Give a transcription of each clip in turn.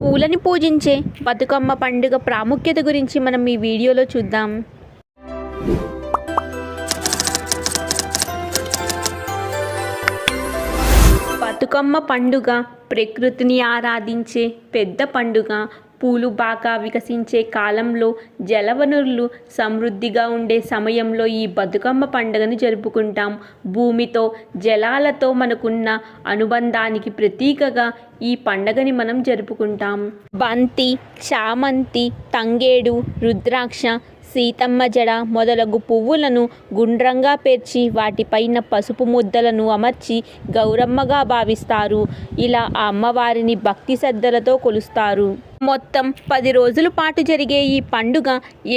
పూలని పూజించే బతుకమ్మ పండుగ ప్రాముఖ్యత గురించి మనం ఈ వీడియోలో చూద్దాం. బతుకమ్మ పండుగ ప్రకృతిని ఆరాధించే పెద్ద పండుగ పూలు బాగా వికసించే కాలంలో జలవనరులు సమృద్ధిగా ఉండే సమయంలో ఈ బతుకమ్మ పండుగను జరుపుకుంటాం. భూమితో జలాలతో మనకున్న అనుబంధానికి ప్రతీకగా ఈ పండగని మనం జరుపుకుంటాం. బంతి చామంతి తంగేడు రుద్రాక్ష సీతమ్మ జడ మొదలగు పువ్వులను గుండ్రంగా పేర్చి వాటిపైన పసుపు ముద్దలను అమర్చి గౌరమ్మగా భావిస్తారు. ఇలా ఆ అమ్మవారిని భక్తి శ్రద్ధలతో కొలుస్తారు. మొత్తం పది రోజుల పాటు జరిగే ఈ పండుగ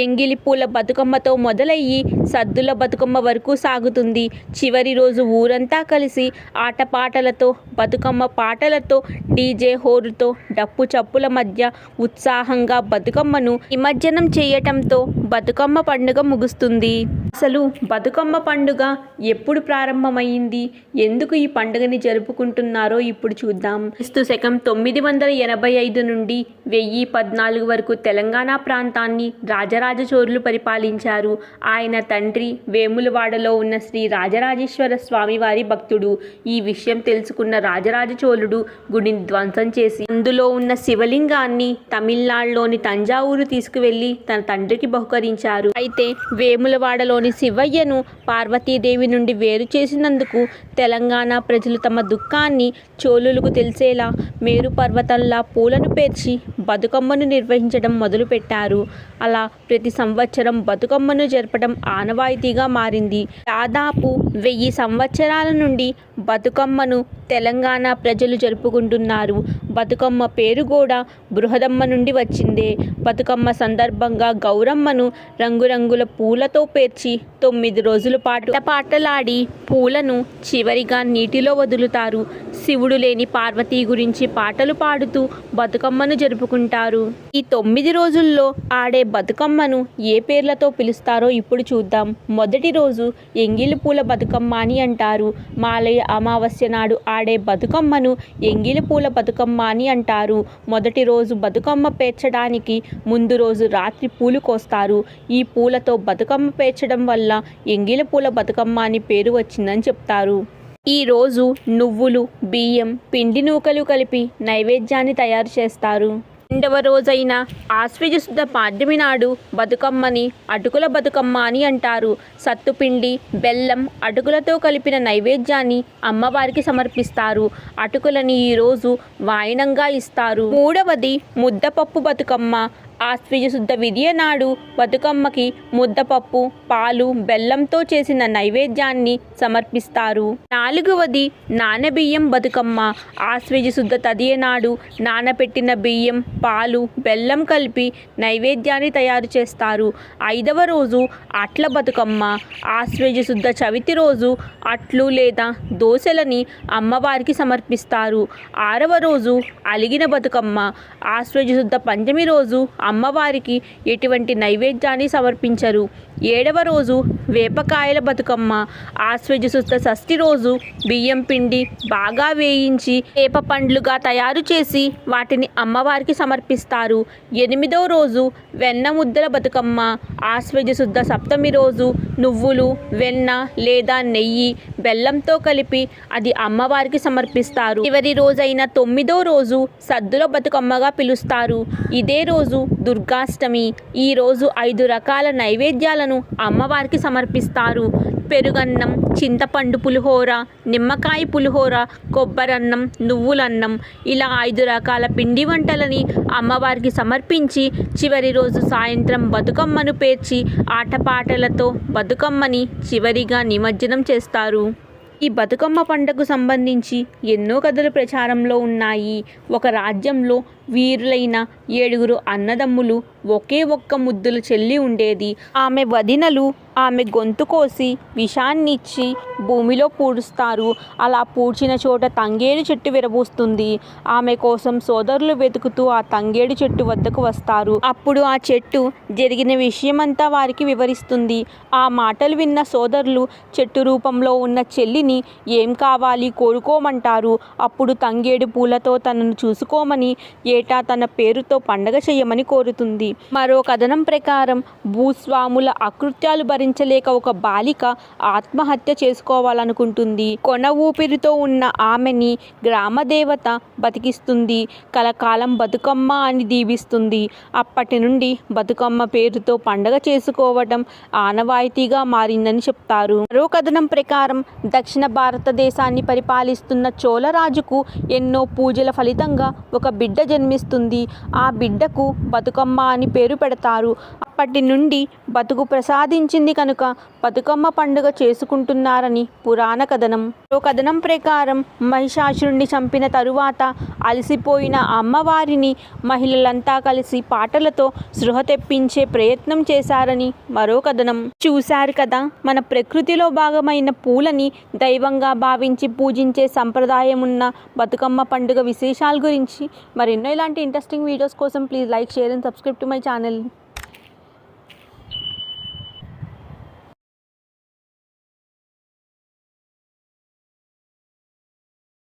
ఎంగిలి పూల బతుకమ్మతో మొదలయ్యి సద్దుల బతుకమ్మ వరకు సాగుతుంది. చివరి రోజు ఊరంతా కలిసి ఆటపాటలతో బతుకమ్మ పాటలతో డీజే హోరుతో డప్పు చప్పుల మధ్య ఉత్సాహంగా బతుకమ్మను నిమజ్జనం చేయటంతో బతుకమ్మ పండుగ ముగుస్తుంది. అసలు బతుకమ్మ పండుగ ఎప్పుడు ప్రారంభమైంది? ఎందుకు ఈ పండుగని జరుపుకుంటున్నారో ఇప్పుడు చూద్దాం. క్రీస్తు శకం తొమ్మిది వందల ఎనభై ఐదు నుండి వెయ్యి పద్నాలుగు వరకు తెలంగాణ ప్రాంతాన్ని రాజరాజ చోరులు పరిపాలించారు. ఆయన తండ్రి వేములవాడలో ఉన్న శ్రీ రాజరాజేశ్వర స్వామివారి భక్తుడు. ఈ విషయం తెలుసుకున్న రాజరాజ చోళుడు గుడిని ధ్వంసం చేసి అందులో ఉన్న శివలింగాన్ని తమిళనాడులోని తంజావూరు తీసుకువెళ్ళి తన తండ్రికి బహుకరించారు. అయితే వేములవాడలో వేములవాడలోని శివయ్యను పార్వతీదేవి నుండి వేరు చేసినందుకు తెలంగాణ ప్రజలు తమ దుఃఖాన్ని చోళులకు తెలిసేలా మేరు పర్వతంలా పూలను పేర్చి బతుకమ్మను నిర్వహించడం మొదలుపెట్టారు. అలా ప్రతి సంవత్సరం బతుకమ్మను జరపడం ఆనవాయితీగా మారింది. దాదాపు వెయ్యి సంవత్సరాల నుండి బతుకమ్మను తెలంగాణ ప్రజలు జరుపుకుంటున్నారు. బతుకమ్మ పేరు కూడా బృహదమ్మ నుండి వచ్చిందే. బతుకమ్మ సందర్భంగా గౌరమ్మను రంగురంగుల పూలతో పేర్చి తొమ్మిది రోజుల పాటు పాటలాడి పూలను చివరిగా నీటిలో వదులుతారు. శివుడు లేని పార్వతీ గురించి పాటలు పాడుతూ బతుకమ్మను జరుపుకుంటారు. ఈ తొమ్మిది రోజుల్లో ఆడే బతుకమ్మను ఏ పేర్లతో పిలుస్తారో ఇప్పుడు చూద్దాం. మొదటి రోజు ఎంగిలి పూల బతుకమ్మ అని అంటారు. మాలయ అమావాస్య నాడు ఆడే బతుకమ్మను ఎంగిలి పూల బతుకమ్మ అని అంటారు. మొదటి రోజు బతుకమ్మ పేర్చడానికి ముందు రోజు రాత్రి పూలు కోస్తారు. ఈ పూలతో బతుకమ్మ పేర్చడం వల్ల ఎంగిలి పూల బతుకమ్మ అని పేరు వచ్చిందని చెప్తారు. ఈరోజు నువ్వులు బియ్యం పిండి నూకలు కలిపి నైవేద్యాన్ని తయారు చేస్తారు. రెండవ రోజైన ఆశ్వజ శుద్ధ పాడ్యమి నాడు బతుకమ్మని అటుకుల బతుకమ్మ అని అంటారు. సత్తుపిండి బెల్లం అటుకులతో కలిపిన నైవేద్యాన్ని అమ్మవారికి సమర్పిస్తారు. అటుకులని ఈరోజు వాయనంగా ఇస్తారు. మూడవది ముద్దపప్పు బతుకమ్మ. ఆశ్వీజ శుద్ధ విధియ నాడు బతుకమ్మకి ముద్దపప్పు పాలు బెల్లంతో చేసిన నైవేద్యాన్ని సమర్పిస్తారు. నాలుగవది నానబియ్యం బతుకమ్మ. ఆశ్వజ శుద్ధ తదియ నాడు బియ్యం పాలు బెల్లం కలిపి నైవేద్యాన్ని తయారు చేస్తారు. ఐదవ రోజు అట్ల బతుకమ్మ. ఆశ్వజ శుద్ధ చవితి రోజు అట్లు లేదా దోశలని అమ్మవారికి సమర్పిస్తారు. ఆరవ రోజు అలిగిన బతుకమ్మ. ఆశ్వజ శుద్ధ పంచమి రోజు అమ్మవారికి ఎటువంటి నైవేద్యాన్ని సమర్పించరు. ఏడవ రోజు వేపకాయల బతుకమ్మ. ఆశ్వజ శుద్ధ షష్ఠి రోజు బియ్యం పిండి బాగా వేయించి వేప పండ్లుగా తయారు చేసి వాటిని అమ్మవారికి సమర్పిస్తారు. ఎనిమిదవ రోజు వెన్న ముద్దల బతుకమ్మ. ఆశ్వజ శుద్ధ సప్తమి రోజు నువ్వులు వెన్న లేదా నెయ్యి బెల్లంతో కలిపి అది అమ్మవారికి సమర్పిస్తారు. చివరి రోజైన తొమ్మిదో రోజు సద్దుల బతుకమ్మగా పిలుస్తారు. ఇదే రోజు దుర్గాష్టమి. ఈ రోజు ఐదు రకాల నైవేద్యాలను అమ్మవారికి సమర్పిస్తారు. పెరుగన్నం చింతపండు పులిహోర నిమ్మకాయ పులిహోర కొబ్బరన్నం నువ్వులన్నం ఇలా ఐదు రకాల పిండి వంటలని అమ్మవారికి సమర్పించి చివరి రోజు సాయంత్రం బతుకమ్మను పేర్చి ఆటపాటలతో బతుకమ్మని చివరిగా నిమజ్జనం చేస్తారు. ఈ బతుకమ్మ పండుగకు సంబంధించి ఎన్నో కథలు ప్రచారంలో ఉన్నాయి. ఒక రాజ్యంలో వీరులైన ఏడుగురు అన్నదమ్ములు ఒకే ఒక్క ముద్దులు చెల్లి ఉండేది. ఆమె వదినలు ఆమె గొంతు కోసి విషాన్నిచ్చి భూమిలో పూడుస్తారు. అలా పూడ్చిన చోట తంగేడు చెట్టు విరబూస్తుంది. ఆమె కోసం సోదరులు వెతుకుతూ ఆ తంగేడు చెట్టు వద్దకు వస్తారు. అప్పుడు ఆ చెట్టు జరిగిన విషయమంతా వారికి వివరిస్తుంది. ఆ మాటలు విన్న సోదరులు చెట్టు రూపంలో ఉన్న చెల్లిని ఏం కావాలి కోరుకోమంటారు. అప్పుడు తంగేడు పూలతో తనను చూసుకోమని ఏటా తన పేరుతో పండగ చేయమని కోరుతుంది. మరో కథనం ప్రకారం భూస్వాముల అకృత్యాలు భరి భరించలేక ఒక బాలిక ఆత్మహత్య చేసుకోవాలనుకుంటుంది. కొన ఊపిరితో ఉన్న ఆమెని గ్రామదేవత బతికిస్తుంది. కలకాలం బతుకమ్మ అని దీవిస్తుంది. అప్పటి నుండి బతుకమ్మ పేరుతో పండగ చేసుకోవడం ఆనవాయితీగా మారిందని చెప్తారు. మరో కథనం ప్రకారం దక్షిణ భారతదేశాన్ని పరిపాలిస్తున్న చోళరాజుకు ఎన్నో పూజల ఫలితంగా ఒక బిడ్డ జన్మిస్తుంది. ఆ బిడ్డకు బతుకమ్మ అని పేరు పెడతారు. అప్పటి నుండి బతుకు ప్రసాదించింది కనుక బతుకమ్మ పండుగ చేసుకుంటున్నారని పురాణ కథనం. ఓ కథనం ప్రకారం మహిషాసురుణ్ణి చంపిన తరువాత అలసిపోయిన అమ్మవారిని మహిళలంతా కలిసి పాటలతో సృహ తెప్పించే ప్రయత్నం చేశారని మరో కథనం. చూశారు కదా మన ప్రకృతిలో భాగమైన పూలని దైవంగా భావించి పూజించే సంప్రదాయం ఉన్న బతుకమ్మ పండుగ విశేషాల గురించి మరెన్నో ఇలాంటి ఇంట్రెస్టింగ్ వీడియోస్ కోసం please like share and subscribe to my channel